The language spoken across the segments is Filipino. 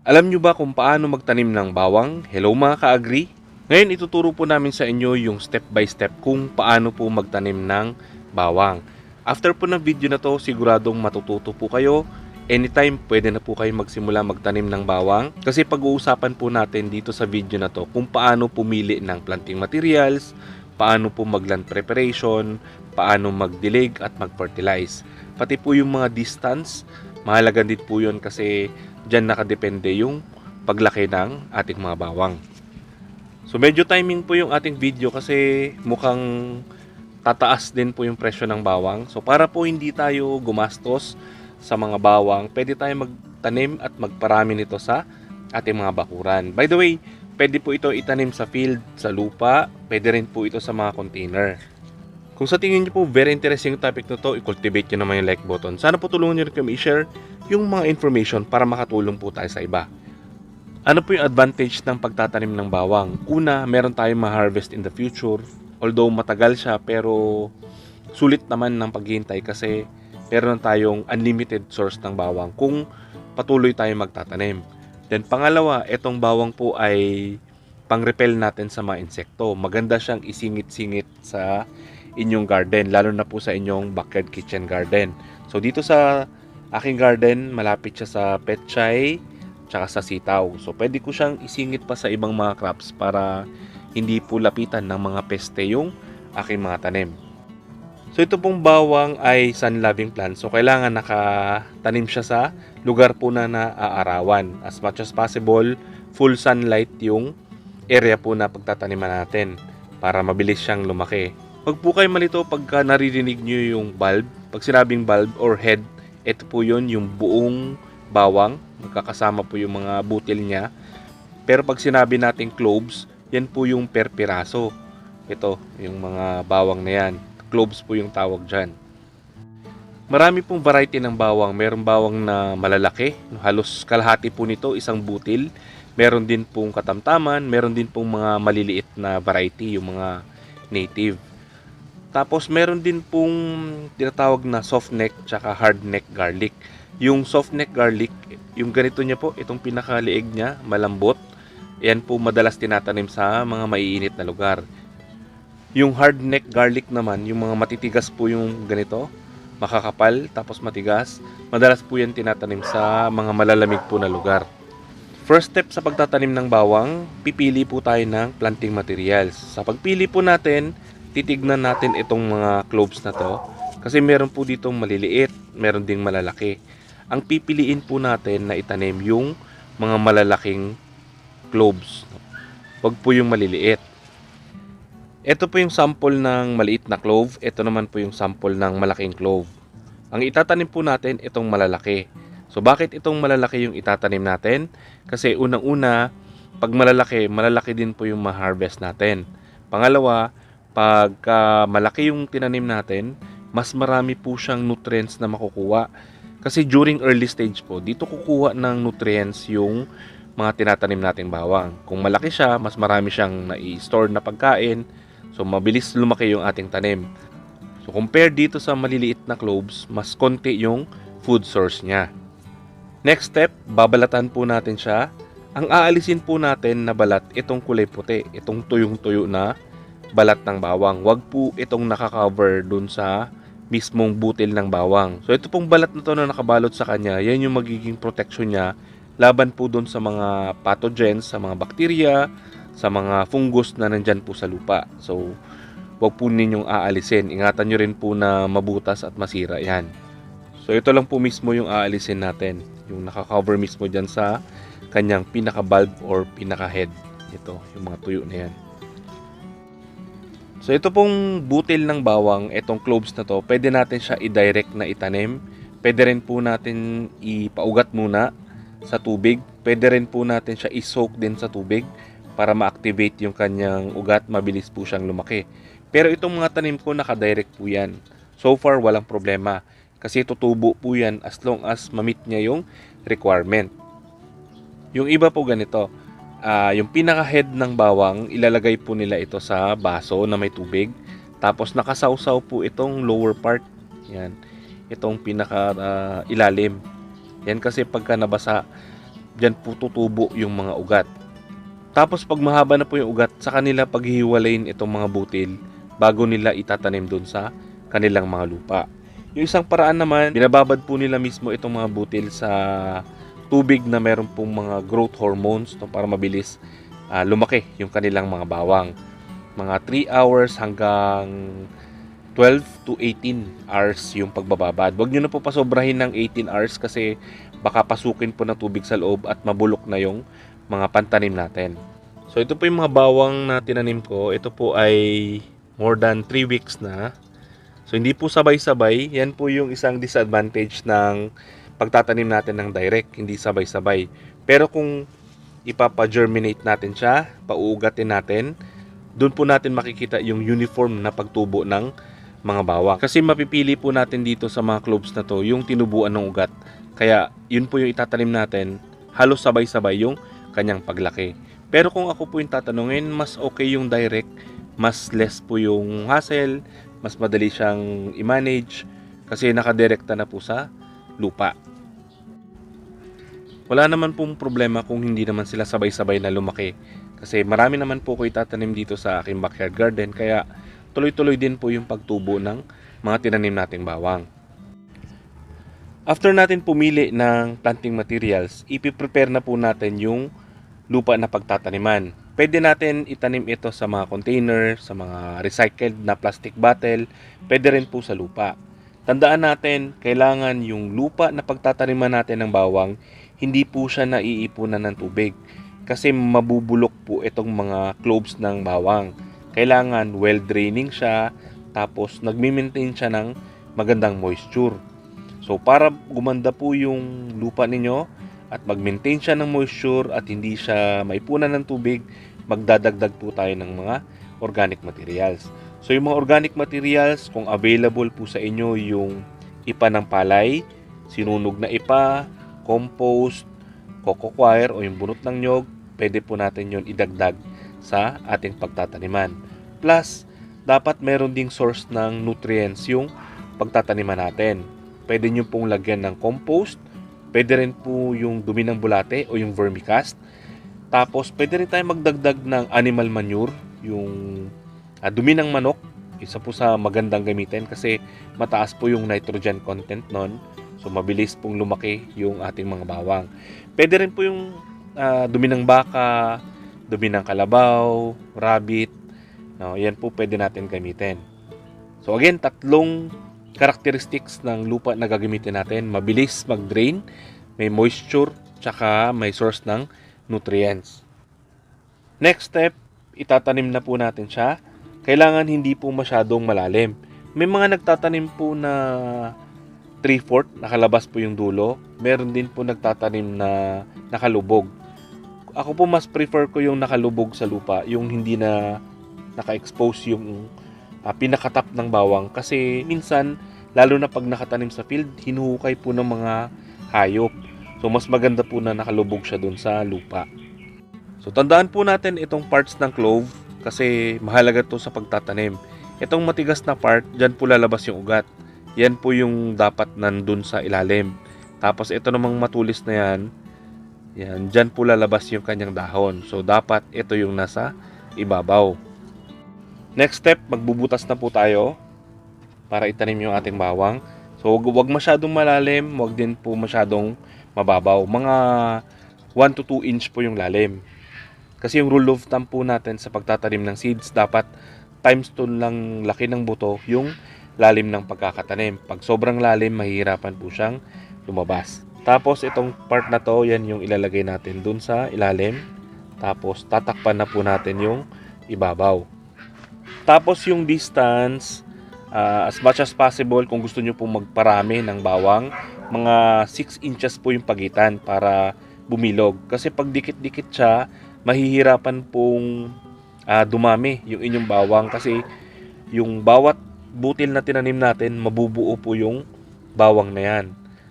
Alam nyo ba kung paano magtanim ng bawang? Hello mga ka-agri! Ngayon ituturo po namin sa inyo yung step by step kung paano po magtanim ng bawang. After po ng video na to, siguradong matututo po kayo. Anytime pwede na po kayo magsimula magtanim ng bawang. Kasi pag-uusapan po natin dito sa video na to kung paano pumili ng planting materials, paano po mag-land preparation, paano mag-dilig at mag-fertilize. Pati po yung mga distance, mahalaga din po yun kasi dyan nakadepende yung paglaki ng ating mga bawang. So medyo timing po yung ating video kasi mukhang tataas din po yung presyo ng bawang. So para po hindi tayo gumastos sa mga bawang, pwede tayo magtanim at magparami nito sa ating mga bakuran. By the way, pwede po ito itanim sa field, sa lupa, pwede rin po ito sa mga container. Kung sa tingin niyo po very interesting yung topic na to, i-cultivate nyo naman yung like button. Sana po tulungan nyo rin kami i-share yung mga information para makatulong po tayo sa iba. Ano po yung advantage ng pagtatanim ng bawang? Una, meron tayong ma-harvest in the future. Although matagal siya, pero sulit naman ng paghihintay kasi meron tayong unlimited source ng bawang kung patuloy tayong magtatanim. Then pangalawa, itong bawang po ay pang-repel natin sa mga insekto. Maganda siyang isingit-singit sa inyong garden, lalo na po sa inyong backyard kitchen garden. So dito sa aking garden, malapit siya sa petchay, tsaka sa sitaw. So pwede ko siyang isingit pa sa ibang mga crops para hindi po lapitan ng mga peste yung aking mga tanim. So ito pong bawang ay sun-loving plant. So kailangan nakatanim siya sa lugar po na naaarawan. As much as possible, full sunlight yung area po na pagtataniman natin para mabilis siyang lumaki. Huwag po kayo malito pagka naririnig nyo yung bulb. Pag sinabing bulb or head, ito po yun, yung buong bawang. Magkakasama po yung mga butil niya. Pero pag sinabi natin cloves, yan po yung per piraso. Ito, yung mga bawang na yan. Cloves po yung tawag dyan. Marami pong variety ng bawang. Merong bawang na malalaki. Halos kalahati po nito, isang butil. Meron din pong katamtaman. Meron din pong mga maliliit na variety, yung mga native. Tapos meron din pong tinatawag na soft neck tsaka hard neck garlic. Yung soft neck garlic, yung ganito niya po, itong pinakaliig niya, malambot. Yan po madalas tinatanim sa mga maiinit na lugar. Yung hard neck garlic naman, yung mga matitigas po yung ganito, makakapal tapos matigas, madalas po yan tinatanim sa mga malalamig po na lugar. First step sa pagtatanim ng bawang, pipili po tayo ng planting materials. Sa pagpili po natin, titignan natin itong mga cloves na to kasi meron po ditong maliliit, meron ding malalaki. Ang pipiliin po natin na itanim yung mga malalaking cloves. Huwag po yung maliliit. Ito po yung sample ng maliit na clove, ito naman po yung sample ng malaking clove. Ang itatanim po natin itong malalaki. So bakit itong malalaki yung itatanim natin? Kasi unang-una, pag malalaki, malalaki din po yung ma-harvest natin. Pangalawa, pagka malaki yung tinanim natin, mas marami po siyang nutrients na makukuha. Kasi during early stage po, dito kukuha ng nutrients yung mga tinatanim nating bawang. Kung malaki siya, mas marami siyang na-store na pagkain. So, mabilis lumaki yung ating tanim. So, compare dito sa maliliit na cloves, mas konti yung food source niya. Next step, babalatan po natin siya. Ang aalisin po natin na balat, itong kulay puti, itong tuyong-tuyo na balat ng bawang. Huwag po itong nakakover dun sa mismong butil ng bawang. So ito pong balat na to na nakabalot sa kanya, yan yung magiging protection niya laban po dun sa mga pathogens, sa mga bakterya, sa mga fungus na nandyan po sa lupa. So huwag po ninyong aalisin. Ingatan nyo rin po na mabutas at masira yan. So ito lang po mismo yung aalisin natin. Yung nakakover mismo dyan sa kanyang pinaka-bulb or pinaka-head. Ito, yung mga tuyo na yan. So ito pong butil ng bawang, itong cloves na to, pwede natin siya i-direct na itanim. Pwede rin po natin ipaugat muna sa tubig. Pwede rin po natin siya i-soak din sa tubig para ma-activate yung kanyang ugat, mabilis po siyang lumaki. Pero itong mga tanim ko, naka-direct po yan. So far, walang problema. Kasi tutubo po yan as long as mamit niya yung requirement. Yung iba po ganito, Ah, yung pinaka-head ng bawang, ilalagay po nila ito sa baso na may tubig. Tapos nakasawsaw po itong lower part. Yan. Itong pinaka ah, ilalim. Yan kasi pagka nabasa, dyan po tutubo yung mga ugat. Tapos pag mahaba na po yung ugat, sa kanila paghihiwalayin itong mga butil bago nila itatanim doon sa kanilang mga lupa. Yung isang paraan naman, binababad po nila mismo itong mga butil sa tubig na meron pong mga growth hormones no, para mabilis ah, lumaki yung kanilang mga bawang. Mga 3 hours hanggang 12 to 18 hours yung pagbababad. Huwag nyo na po pasobrahin ng 18 hours kasi baka pasukin po ng tubig sa loob at mabulok na yung mga pantanim natin. So ito po yung mga bawang na tinanim ko. Ito po ay more than 3 weeks na. So hindi po sabay-sabay. Yan po yung isang disadvantage ng pagtatanim natin ng direct. Hindi sabay-sabay. Pero kung ipapa-germinate natin siya, pauugatin natin, doon po natin makikita yung uniform na pagtubo ng mga bawang. Kasi mapipili po natin dito sa mga cloves na to yung tinubuan ng ugat. Kaya yun po yung itatanim natin, halos sabay-sabay yung kanyang paglaki. Pero kung ako po yung tatanungin, mas okay yung direct, mas less po yung hassle, mas madali siyang i-manage kasi nakadirekta na po sa lupa. Wala naman pong problema kung hindi naman sila sabay-sabay na lumaki. Kasi marami naman po ko itatanim dito sa aking backyard garden kaya tuloy-tuloy din po yung pagtubo ng mga tinanim nating bawang. After natin pumili ng planting materials, ipiprepare na po natin yung lupa na pagtataniman. Pwede natin itanim ito sa mga container, sa mga recycled na plastic bottle, pwede rin po sa lupa. Tandaan natin, kailangan yung lupa na pagtataniman natin ng bawang, hindi po siya naiipunan ng tubig. Kasi mabubulok po itong mga cloves ng bawang. Kailangan well draining siya, tapos nagmi-maintain siya ng magandang moisture. So para gumanda po yung lupa ninyo at mag-maintain siya ng moisture at hindi siya maipunan ng tubig, magdadagdag po tayo ng mga organic materials. So yung mga organic materials, kung available po sa inyo yung ipa ng palay, sinunog na ipa, compost, coco coir o yung bunot ng nyog, pwede po natin yon idagdag sa ating pagtataniman. Plus, dapat meron ding source ng nutrients yung pagtataniman natin. Pwede nyo pong lagyan ng compost, pwede rin po yung dumi ng bulate o yung vermicast. Tapos, pwede rin tayo magdagdag ng animal manure, yung ah, dumi ng manok, isa po sa magandang gamitin kasi mataas po yung nitrogen content nun. So, mabilis pong lumaki yung ating mga bawang. Pwede rin po yung ah, dumi ng baka, dumi ng kalabaw, rabbit. No, yan po pwede natin gamitin. So, again, tatlong characteristics ng lupa na gagamitin natin. Mabilis mag-drain, may moisture, tsaka may source ng nutrients. Next step, itatanim na po natin siya. Kailangan hindi po masyadong malalim. May mga nagtatanim po na 3-4, nakalabas po yung dulo. Meron din po nagtatanim na nakalubog. Ako po mas prefer ko yung nakalubog sa lupa, yung hindi na naka-expose yung ah, pinakatap ng bawang kasi minsan lalo na pag nakatanim sa field hinuhukay po ng mga hayop. So mas maganda po na nakalubog siya dun sa lupa. So tandaan po natin itong parts ng clove kasi mahalaga to sa pagtatanim. Itong matigas na part dyan po lalabas yung ugat. Yan po yung dapat nandun sa ilalim. Tapos ito namang matulis na yan. Yan dyan po lalabas yung kanyang dahon. So dapat ito yung nasa ibabaw. Next step, magbubutas na po tayo para itanim yung ating bawang. So, wag, wag masyadong malalim, wag din po masyadong mababaw. Mga 1 to 2 inch po yung lalim. Kasi yung rule of thumb po natin sa pagtatanim ng seeds, dapat times 2 lang laki ng buto yung lalim ng pagkakatanim. Pag sobrang lalim, mahihirapan po siyang lumabas. Tapos, itong part na to, yan yung ilalagay natin dun sa ilalim. Tapos, tatakpan na po natin yung ibabaw. Tapos yung distance, ah, as much as possible, kung gusto nyo pong magparami ng bawang, mga 6 inches po yung pagitan para bumilog. Kasi pag dikit-dikit siya, mahihirapan pong ah, dumami yung inyong bawang kasi yung bawat butil na tinanim natin, mabubuo po yung bawang na yan.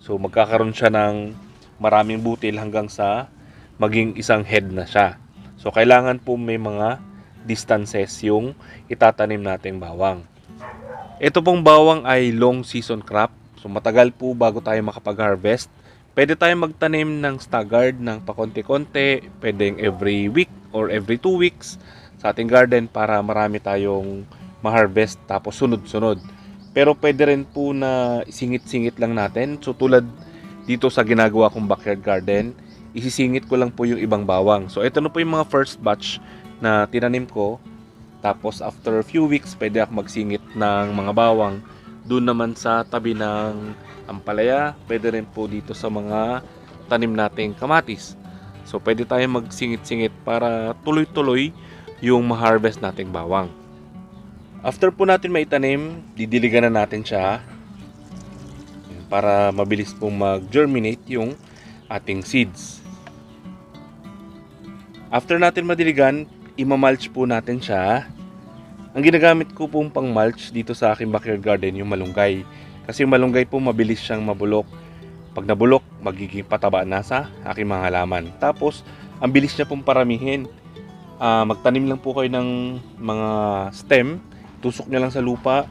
So magkakaroon siya ng maraming butil hanggang sa maging isang head na siya. So kailangan po may mga distances yung itatanim nating bawang. Ito pong bawang ay long season crop. So matagal po bago tayo makapag-harvest. Pwede tayong magtanim ng staggered ng pakonti-konti, pwedeng every week or every two weeks sa ating garden para marami tayong ma-harvest tapos sunod-sunod. Pero pwede rin po na singit-singit lang natin. So tulad dito sa ginagawa kong backyard garden, isisingit ko lang po yung ibang bawang. So ito na po yung mga first batch na tinanim ko. Tapos after a few weeks, pwede ako magsingit ng mga bawang doon naman sa tabi ng ampalaya, pwede rin po dito sa mga tanim nating kamatis. So pwede tayong magsingit-singit para tuloy-tuloy yung ma-harvest nating bawang. After po natin maitanim, didiligan na natin siya para mabilis pong mag-germinate yung ating seeds. After natin madiligan, imamulch po natin siya ang ginagamit ko pong pang mulch dito sa aking backyard garden yung malunggay. Kasi yung malunggay po mabilis siyang mabulok. Pag nabulok, magiging pataba na sa aking mga halaman. Tapos, ang bilis niya pong paramihin. Ah, magtanim lang po kayo ng mga stem, tusok niya lang sa lupa.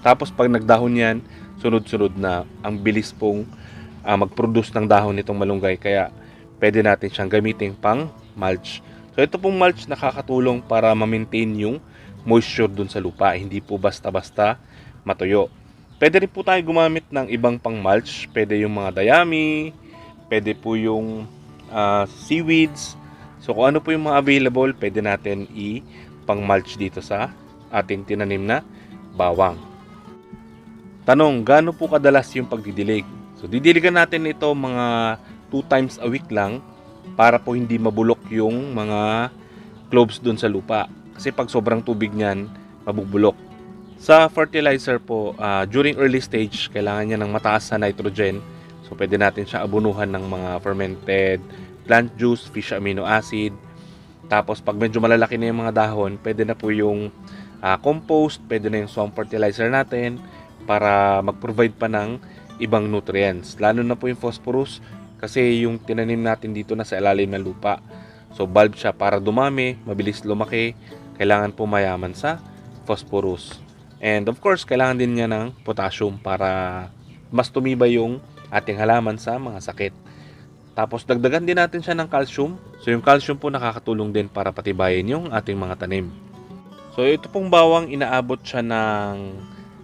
Tapos pag nagdahon yan, sunod-sunod na. Ang bilis pong ah, mag-produce ng dahon nitong malunggay. Kaya pwede natin siyang gamitin pang mulch. So ito pong mulch nakakatulong para ma-maintain yung moisture dun sa lupa. Hindi po basta-basta matuyo. Pwede rin po tayo gumamit ng ibang pang mulch. Pwede yung mga dayami, pwede po yung ah, seaweeds. So kung ano po yung mga available, pwede natin i pang mulch dito sa ating tinanim na bawang. Tanong, gaano po kadalas yung pagdidilig? So didiligan natin ito mga 2 times a week lang para po hindi mabulok yung mga cloves dun sa lupa. Kasi pag sobrang tubig niyan, mabubulok. Sa fertilizer po, ah, during early stage, kailangan niya ng mataas na nitrogen. So, pwede natin siya abunuhan ng mga fermented plant juice, fish amino acid. Tapos, pag medyo malalaki na yung mga dahon, pwede na po yung ah, compost, pwede na yung swamp fertilizer natin para mag-provide pa ng ibang nutrients. Lalo na po yung phosphorus kasi yung tinanim natin dito na sa ilalim ng lupa. So, bulb siya para dumami, mabilis lumaki, kailangan po mayaman sa phosphorus. And of course, kailangan din niya ng potassium para mas tumibay yung ating halaman sa mga sakit. Tapos dagdagan din natin siya ng calcium. So yung calcium po nakakatulong din para patibayin yung ating mga tanim. So ito pong bawang inaabot siya ng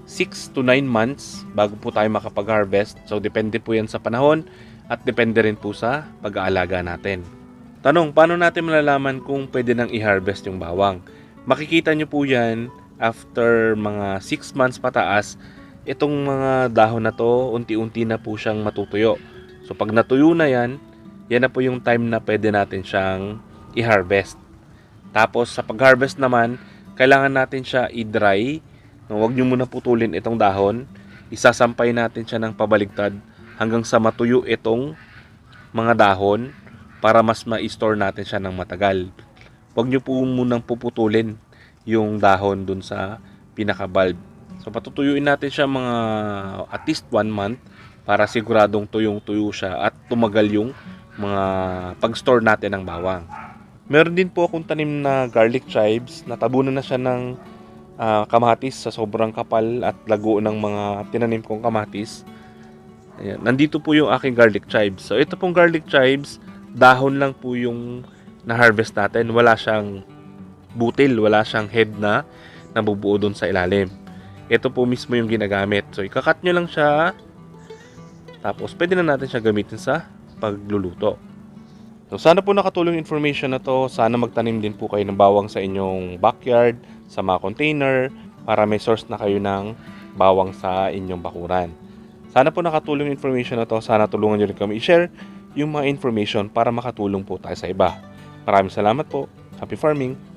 6 to 9 months bago po tayo makapag-harvest. So depende po yan sa panahon at depende rin po sa pag-aalaga natin. Tanong, paano natin malalaman kung pwede nang i-harvest yung bawang? Makikita nyo po yan after mga 6 months pataas, itong mga dahon na to, unti-unti na po siyang matutuyo. So pag natuyo na yan, yan na po yung time na pwede natin siyang i-harvest. Tapos sa pag-harvest naman, kailangan natin siya i-dry. No, huwag nyo muna putulin itong dahon. Isasampay natin siya ng pabaligtad hanggang sa matuyo itong mga dahon para mas ma-store natin siya ng matagal. Huwag nyo po munang puputulin yung dahon dun sa pinaka-bulb. So patutuyuin natin siya mga at least one month para siguradong tuyong-tuyo siya at tumagal yung mga pag-store natin ng bawang. Meron din po akong tanim na garlic chives. Natabunan na siya ng ah, kamatis sa sobrang kapal at lago ng mga tinanim kong kamatis. Ayan. Nandito po yung aking garlic chives. So ito pong garlic chives, dahon lang po yung na-harvest natin. Wala siyang butil, wala siyang head na nabubuo doon sa ilalim. Ito po mismo yung ginagamit. So ikakat nyo lang siya. Tapos pwede na natin siya gamitin sa pagluluto. So sana po nakatulong information na to. Sana magtanim din po kayo ng bawang sa inyong backyard, sa mga container, para may source na kayo ng bawang sa inyong bakuran. Sana po nakatulong information na to. Sana tulungan nyo rin kami i-share yung mga information para makatulong po tayo sa iba. Maraming salamat po. Happy farming!